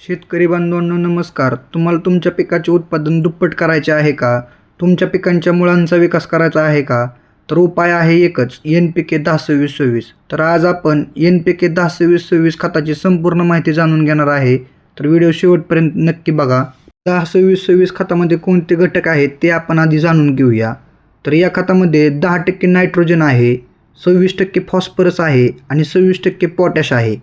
शेतकरी बांधवांनो नमस्कार. तुम्हाला तुमच्या पिकाचे उत्पादन दुप्पट करायचे आहे का? तुमच्या पिकांच्या मुळांचा विकास करायचा आहे का? तर उपाय आहे एकच एन पी के दहा सव्वीस सव्वीस. तर आज आपण एन पी के दहा सव्वीस सव्वीस खताची संपूर्ण माहिती जाणून घेणार आहे. तर व्हिडिओ शेवटपर्यंत नक्की बघा. दहा सव्वीस सव्वीस खतामध्ये कोणते घटक आहेत ते आपण आधी जाणून घेऊया. तर या खतामध्ये दहा टक्के नायट्रोजन आहे सव्वीस टक्के फॉस्फरस आहे आणि सव्वीस टक्के पोटॅश आहे.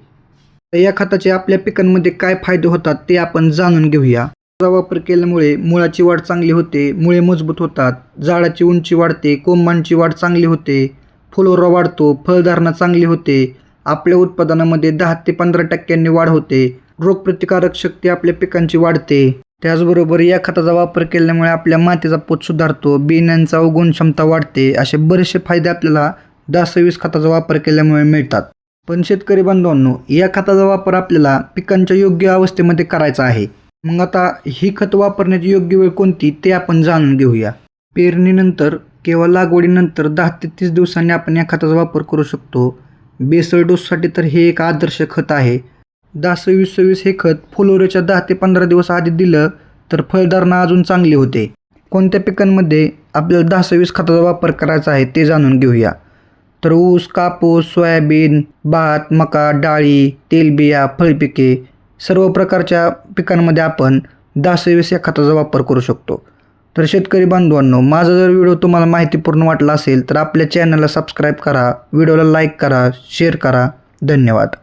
तर या खताचे आपल्या पिकांमध्ये काय फायदे होतात ते आपण जाणून घेऊया. याचा वापर केल्यामुळे मुळाची वाढ चांगली होते मुळे मजबूत होतात. झाडाची उंची वाढते कोंबांची वाढ चांगली होते. फुलोरा वाढतो फळधारणा चांगली होते. आपल्या उत्पादनामध्ये दहा ते पंधरा टक्क्यांनी वाढ होते. रोगप्रतिकारक शक्ती आपल्या पिकांची वाढते. त्याचबरोबर या खताचा वापर केल्यामुळे आपल्या मातीचा पोत सुधारतो बियाण्यांचा उगवण क्षमता वाढते. असे बरेचसे फायदे आपल्याला दहा सव्वीस खताचा वापर केल्यामुळे मिळतात. पण शेतकरी बांधवांनो या खताचा वापर आपल्याला पिकांच्या योग्य अवस्थेमध्ये करायचा आहे. मग आता ही खत वापरण्याची योग्य वेळ कोणती ते आपण जाणून घेऊया. पेरणीनंतर किंवा लागवडीनंतर दहा ते तीस दिवसांनी आपण या खताचा वापर करू शकतो. बेसळ डोससाठी तर हे एक आदर्श खत आहे. दहा सव्वीस सव्वीस हे खत फुलोऱ्याच्या दहा ते पंधरा दिवस आधी दिलं तर फळधारणा अजून चांगली होते. कोणत्या पिकांमध्ये आपल्याला दहा सव्वीस खताचा वापर करायचा आहे ते जाणून घेऊया. तर ऊस कापूस सोयाबीन भात मका डाळी तेलबिया फळपिके सर्व प्रकारच्या पिकांमध्ये आपण दासवीस या खताचा वापर करू शकतो. तर शेतकरी बांधवांनो माझा जर व्हिडिओ तुम्हाला माहितीपूर्ण वाटला असेल तर आपल्या चॅनलला सबस्क्राईब करा व्हिडिओला लाईक करा शेअर करा. धन्यवाद.